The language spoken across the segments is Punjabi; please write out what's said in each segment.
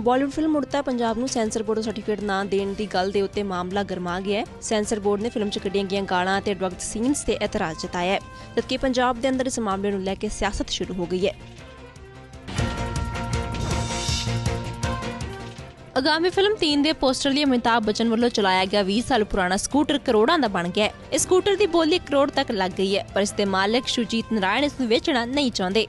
ਬਾਲੀਵੁੱਡ ਫਿਲਮ ਉੜਤਾ ਪੰਜਾਬ ਨੂੰ ਸੈਂਸਰ ਬੋਰਡ ਸਰਟੀਫਿਕੇਟ ਨਾ ਦੇਣ ਦੀ ਗੱਲ ਦੇ ਉੱਤੇ ਮਾਮਲਾ ਗਰਮਾ ਗਿਆ ਹੈ। ਸੈਂਸਰ ਬੋਰਡ ਨੇ ਫਿਲਮ 'ਚ ਕੱਢੀਆਂ ਗਈਆਂ ਗਾਲਾਂ ਅਤੇ ਡਰੱਗ ਸੀਨਸ ਤੇ ਇਤਰਾਜ਼ ਜਤਾਇਆ ਹੈ, ਜਦਕਿ ਪੰਜਾਬ ਦੇ ਅੰਦਰ ਇਸ ਮਾਮਲੇ ਨੂੰ ਲੈ ਕੇ ਸਿਆਸਤ ਸ਼ੁਰੂ ਹੋ ਗਈ ਹੈ। ਆਗਾਮੀ ਫਿਲਮ 3 ਦੇ ਪੋਸਟਰ ਲਈ ਅਮਿਤਾਭ ਬੱਚਨ ਵੱਲੋਂ ਚਲਾਇਆ ਗਿਆ 20 ਸਾਲ ਪੁਰਾਣਾ ਸਕੂਟਰ ਕਰੋੜਾਂ ਦਾ ਬਣ ਗਿਆ ਹੈ। ਇਸ ਸਕੂਟਰ ਦੀ ਬੋਲੀ ਕਰੋੜ ਤੱਕ ਲੱਗ ਗਈ ਹੈ, ਪਰ ਇਸ ਦੇ ਮਾਲਕ ਸ਼ੁਜੀਤ ਨਾਰਾਇਣ ਇਸ ਨੂੰ ਵੇਚਣਾ ਨਹੀਂ ਚਾਹੁੰਦੇ।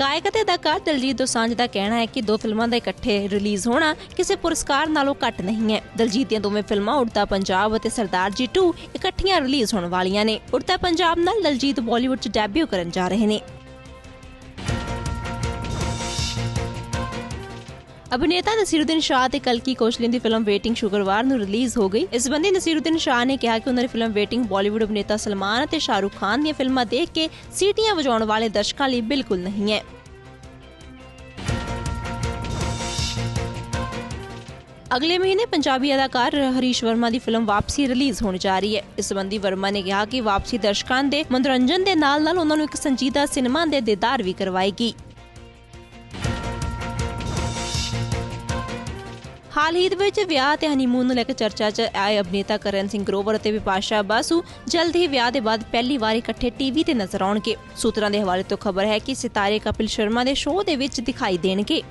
ਗਾਇਕ ਅਤੇ ਅਦਾਕਾਰ ਦਲਜੀਤ ਦੋਸਾਂਝ ਦਾ ਕਹਿਣਾ ਹੈ ਕਿ ਦੋ ਫਿਲਮਾਂ ਦਾ ਇਕੱਠੇ ਰਿਲੀਜ਼ ਹੋਣਾ ਕਿਸੇ ਪੁਰਸਕਾਰ ਨਾਲੋਂ ਘੱਟ ਨਹੀਂ ਹੈ। ਦਲਜੀਤ ਦੀਆਂ ਦੋਵੇਂ ਫਿਲਮਾਂ ਉੜਤਾ ਪੰਜਾਬ ਅਤੇ ਸਰਦਾਰ ਜੀ 2 ਇਕੱਠੀਆਂ ਰਿਲੀਜ਼ ਹੋਣ ਵਾਲੀਆਂ ਨੇ। ਉੜਤਾ ਪੰਜਾਬ ਨਾਲ ਦਲਜੀਤ ਬਾਲੀਵੁੱਡ 'ਚ ਡੈਬਿਊ ਕਰਨ ਜਾ ਰਹੇ ਨੇ। ਅਭਿਨੇਤਾ ਨਸੀਰੁਦੀਨ ਸ਼ਾਹ ਤੇ ਕਲਕੀ ਕੋਸ਼ਲਿਨ ਦੀ ਫਿਲਮ ਵੇਟਿੰਗ ਸ਼ੁੱਕਰਵਾਰ ਨੂੰ ਰਿਲੀਜ਼ ਹੋ ਗਈ। ਇਸ ਸੰਬੰਧੀ ਨਸੀਰੁਦੀਨ ਸ਼ਾਹ ਨੇ ਕਿਹਾ ਕਿ ਉਹਨਾਂ ਦੀ ਫਿਲਮ ਵੇਟਿੰਗ ਬਾਲੀਵੁੱਡ ਅਭਿਨੇਤਾ ਸਲਮਾਨ ਅਤੇ ਸ਼ਾਹਰੁਖ ਖਾਨ ਦੀਆਂ ਫਿਲਮਾਂ ਦੇਖ ਕੇ ਸੀਟੀਆਂ ਵਜਾਉਣ ਵਾਲੇ ਦਰਸ਼ਕਾਂ ਲਈ ਬਿਲਕੁਲ ਨਹੀਂ ਹੈ। ਅਗਲੇ ਮਹੀਨੇ ਪੰਜਾਬੀ ਅਦਾਕਾਰ ਹਰੀਸ਼ ਵਰਮਾ ਦੀ ਫਿਲਮ ਵਾਪਸੀ ਰਿਲੀਜ਼ ਹੋਣ ਜਾ ਰਹੀ ਹੈ। ਇਸ ਸੰਬੰਧੀ ਵਰਮਾ ਨੇ ਕਿਹਾ ਕਿ ਵਾਪਸੀ ਦਰਸ਼ਕਾਂ ਦੇ ਮਨੋਰੰਜਨ ਦੇ ਨਾਲ-ਨਾਲ ਉਹਨਾਂ ਨੂੰ ਇੱਕ ਸੰਜੀਦਾ ਸਿਨੇਮਾ ਦੇ ਦੀਦਾਰ ਵੀ ਕਰਵਾਏਗੀ। ਹਾਲ ਹੀ ਦੇ ਵਿੱਚ ਵਿਆਹ ਤੇ ਹਨੀਮੂਨ ਨੂੰ ਲੈ ਕੇ ਚਰਚਾ 'ਚ ਆਏ ਅਭਿਨੇਤਾ ਕਰਨ ਸਿੰਘ ਗਰੋਵਰ ਅਤੇ ਵਿਪਾਸ਼ਾ ਬਾਸੂ, ਜਲਦ ਹੀ ਵਿਆਹ ਦੇ ਬਾਅਦ ਪਹਿਲੀ ਵਾਰ ਇਕੱਠੇ ਟੀਵੀ ਤੇ ਨਜ਼ਰ ਆਉਣਗੇ। ਸੂਤਰਾਂ ਦੇ ਹਵਾਲੇ ਤੋਂ ਖਬਰ ਹੈ ਕਿ ਸਿਤਾਰੇ ਕਪਿਲ ਸ਼ਰਮਾ ਦੇ ਸ਼ੋਅ ਦੇ ਵਿੱਚ ਦਿਖਾਈ ਦੇਣਗੇ।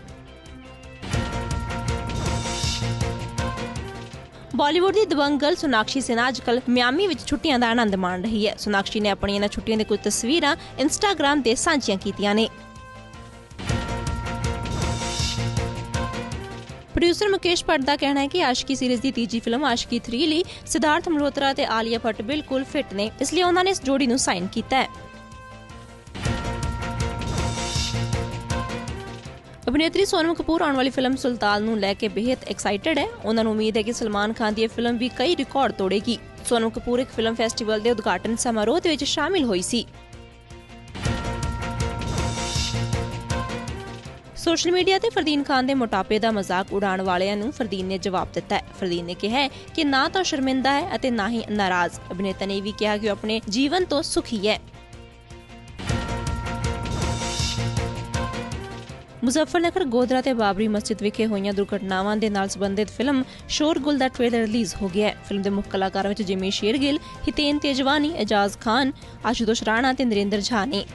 ਬਾਲੀਵੁੱਡ ਦੀ ਦਬੰਗ ਗਰਲ ਸੋਨਾਕਸ਼ੀ ਸਿਨਹਾ ਅੱਜਕੱਲ ਮਿਆਮੀ ਵਿੱਚ ਛੁੱਟੀਆਂ ਦਾ ਆਨੰਦ ਮਾਣ ਰਹੀ ਹੈ। ਸੋਨਾਕਸ਼ੀ ਨੇ ਆਪਣੀਆਂ ਇਹਨਾਂ ਛੁੱਟੀਆਂ ਦੇ ਕੁਝ ਤਸਵੀਰਾਂ ਇੰਸਟਾਗ੍ਰam ਤੇ ਸਾਂਝੀਆਂ ਕੀਤੀਆਂ ਨੇ। ਪ੍ਰੋਡਿਊਸਰ ਮੁਕੇਸ਼ ਭੱਟ ਦਾ ਕਹਿਣਾ ਹੈ ਕਿ ਆਸ਼ਕੀ ਸੀਰੀਜ਼ ਦੀ ਤੀਜੀ ਫਿਲਮ ਆਸ਼ਕੀ 3 ਲਈ ਸਿਧਾਰਥ ਮਲਹੋਤਰਾ ਤੇ ਆਲੀਆ ਭੱਟ ਬਿਲਕੁਲ ਫਿੱਟ ਨੇ, ਇਸ ਲਈ ਉਹਨਾਂ ਨੇ ਇਸ ਜੋੜੀ ਨੂੰ ਸਾਈਨ ਕੀਤਾ ਹੈ। ਅਭਿਨੇਤਰੀ ਸੋਨਮ ਕਪੂਰ ਆਉਣ ਵਾਲੀ ਫਿਲਮ ਸੁਲਤਾਨ ਨੂੰ ਲੈ ਕੇ ਬੇहद ਐਕਸਾਈਟਡ ਹੈ। ਉਹਨਾਂ ਨੂੰ ਉਮੀਦ ਹੈ ਕਿ ਸਲਮਾਨ ਖਾਨ ਦੀ ਇਹ ਫਿਲਮ ਵੀ ਕਈ ਰਿਕਾਰਡ ਤੋੜੇਗੀ। ਸੋਨਮ ਕਪੂਰ ਇੱਕ ਫਿਲਮ ਫੈਸਟੀਵਲ ਦੇ ਉਦਘਾਟਨ ਸਮਾਰੋਹ ਦੇ ਵਿੱਚ ਸ਼ਾਮਿਲ ਹੋਈ ਸੀ। ਸੋਸ਼ਲ ਮੀਡੀਆ ਤੇ ਫਰਦੀਨ ਖਾਨ ਦੇ ਮੋਟਾਪੇ ਦਾ ਮਜ਼ਾਕ ਉਡਾਉਣ ਵਾਲਿਆਂ ਨੂੰ ਫਰਦੀਨ ਨੇ ਜਵਾਬ ਦਿੱਤਾ ਹੈ। ਫਰਦੀਨ ਨੇ ਕਿਹਾ ਕਿ ਨਾ ਤਾਂ ਸ਼ਰਮਿੰਦਾ ਹੈ ਅਤੇ ਨਾ ਹੀ ਨਾਰਾਜ਼। ਅਭਿਨੇਤਾ ਨੇ ਵੀ ਕਿਹਾ ਕਿ ਉਹ ਆਪਣੇ ਜੀਵਨ ਤੋਂ ਸੁਖੀ ਹੈ। ਮੁਜ਼ੱਫਰਨਗਰ ਗੋਦਰਾ ਤੇ ਬਾਬਰੀ ਮਸਜਿਦ ਵਿਖੇ ਹੋਈਆਂ ਦੁਰਘਟਨਾਵਾਂ ਦੇ ਨਾਲ ਸੰਬੰਧਿਤ ਫਿਲਮ ਸ਼ੋਰਗੁਲ ਦਾ ਟ੍ਰੇਲਰ ਰਿਲੀਜ਼ ਹੋ ਗਿਆ ਹੈ। ਫਿਲਮ ਦੇ ਮੁੱਖ ਕਲਾਕਾਰਾਂ ਵਿੱਚ ਜਿਮੀ ਸ਼ੇਰਗਿੱਲ, ਹਿਤੇਨ ਤੇਜਵਾਨੀ ਇਜਾਜ਼ ਖਾਨ, ਆਸ਼ੂਤੋਸ਼ ਰਾਣਾ ਤੇ ਨਰਿੰਦਰ ਝਾ ਨੇ।